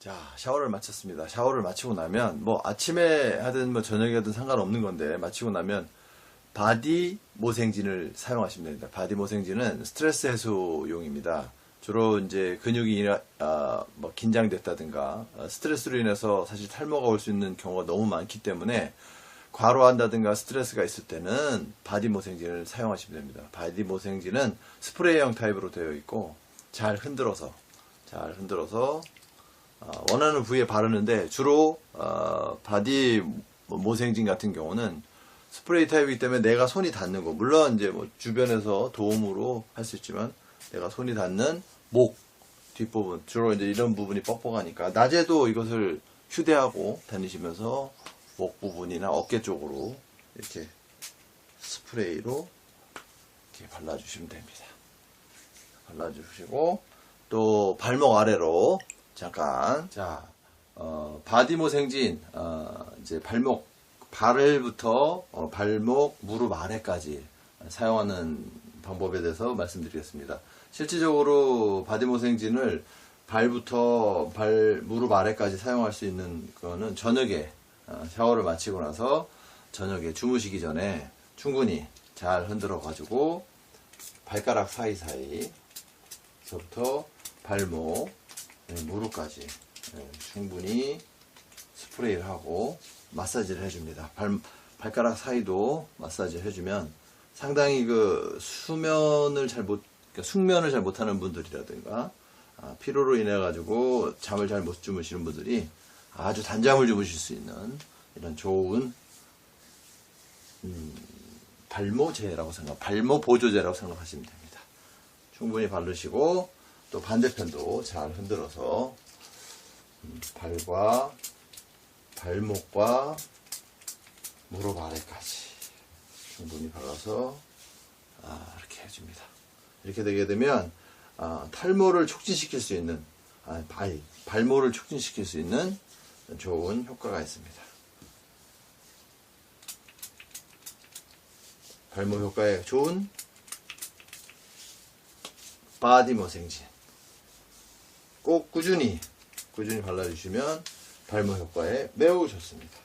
자, 샤워를 마쳤습니다. 샤워를 마치고 나면 뭐 아침에 하든 뭐 저녁에 하든 상관없는 건데 마치고 나면 바디 모생진을 사용하시면 됩니다. 바디 모생진은 스트레스 해소용입니다. 주로 이제 근육이 아, 뭐 긴장됐다든가 어, 스트레스로 인해서 사실 탈모가 올 수 있는 경우가 너무 많기 때문에 과로한다든가 스트레스가 있을 때는 바디 모생진을 사용하시면 됩니다. 바디 모생진은 스프레이형 타입으로 되어 있고 잘 흔들어서 잘 흔들어서 어, 원하는 부위에 바르는데 주로 어, 바디 모생진 같은 경우는 스프레이 타입이기 때문에 내가 손이 닿는 거 물론 이제 뭐 주변에서 도움으로 할 수 있지만 내가 손이 닿는 목 뒷부분 주로 이제 이런 부분이 뻑뻑하니까 낮에도 이것을 휴대하고 다니시면서 목 부분이나 어깨 쪽으로 이렇게 스프레이로 이렇게 발라주시면 됩니다. 발라주시고 또 발목 아래로 잠깐 자 어, 바디모 생진 어, 이제 발목 발을부터 어, 발목 무릎 아래까지 사용하는 방법에 대해서 말씀드리겠습니다. 실질적으로 바디모 생진을 발부터 발 무릎 아래까지 사용할 수 있는 거는 저녁에 어, 샤워를 마치고 나서 저녁에 주무시기 전에 충분히 잘 흔들어 가지고 발가락 사이사이 부터 발목, 네, 무릎까지 네, 충분히 스프레이를 하고 마사지를 해줍니다. 발, 발가락 사이도 마사지를 해주면 상당히 그 수면을 잘 못, 그러니까 숙면을 잘 못하는 분들이라든가 아, 피로로 인해 가지고 잠을 잘 못 주무시는 분들이 아주 단잠을 주무실 수 있는 이런 좋은 음, 발모제라고 생각, 발모 보조제라고 생각하시면 됩니다. 충분히 바르시고 또 반대편도 잘 흔들어서 음, 발과 발목과 무릎 아래까지 충분히 발라서 아, 이렇게 해줍니다. 이렇게 되게 되면 아, 탈모를 촉진시킬 수 있는 아, 발, 발모를 촉진시킬 수 있는 좋은 효과가 있습니다. 발모 효과에 좋은 바디모생진 꼭 꾸준히 꾸준히 발라주시면 발모 효과에 매우 좋습니다.